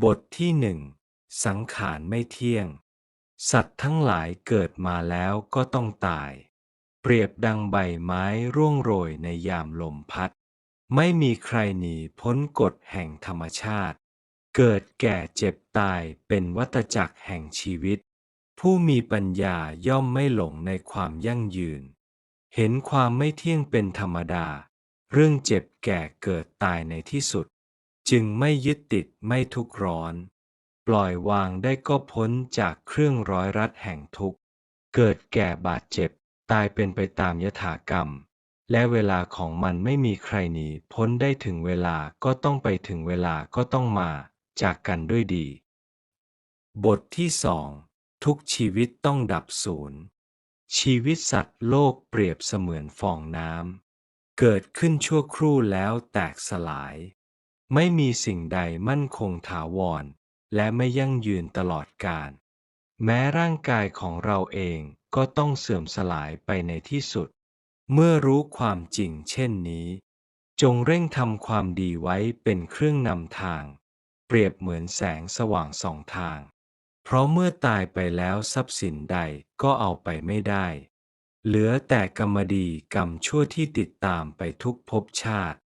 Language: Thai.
บทที่หนึ่งสังขารไม่เที่ยง สัตว์ทั้งหลายเกิดมาแล้วก็ต้องตาย เปรียบดังใบไม้ร่วงโรยในยามลมพัด ไม่มีใครหนีพ้นกฎแห่งธรรมชาติ เกิดแก่เจ็บตายเป็นวัฏจักรแห่งชีวิต ผู้มีปัญญาย่อมไม่หลงในความยั่งยืน เห็นความไม่เที่ยงเป็นธรรมดา เรื่องเจ็บแก่เกิดตายในที่สุด จึงไม่ยึดติดไม่ทุกข์ร้อน ปล่อยวางได้ก็พ้นจากเครื่องร้อยรัดแห่งทุกข์ เกิดแก่บาดเจ็บ ตายเป็นไปตามยถากรรม และเวลาของมันไม่มีใครหนีพ้นได้ถึงเวลาก็ต้องไปถึงเวลาก็ต้องมาจากกันด้วยดี บทที่สองทุกชีวิตต้องดับสูญชีวิตสัตว์โลกเปรียบเสมือนฟองน้ำเกิดขึ้นชั่วครู่แล้วแตกสลาย ไม่มีสิ่งใดมั่นคงถาวร และไม่ยั่งยืนตลอดกาลแม้ร่างกายของเราเองก็ต้องเสื่อมสลายไปในที่สุด เมื่อรู้ความจริงเช่นนี้ จงเร่งทำความดีไว้เป็นเครื่องนำทาง เปรียบเหมือนแสงสว่างสองทาง เพราะเมื่อตายไปแล้วทรัพย์สินใดก็เอาไปไม่ได้ เหลือแต่กรรมดีกรรมชั่วที่ติดตามไปทุกภพชาติ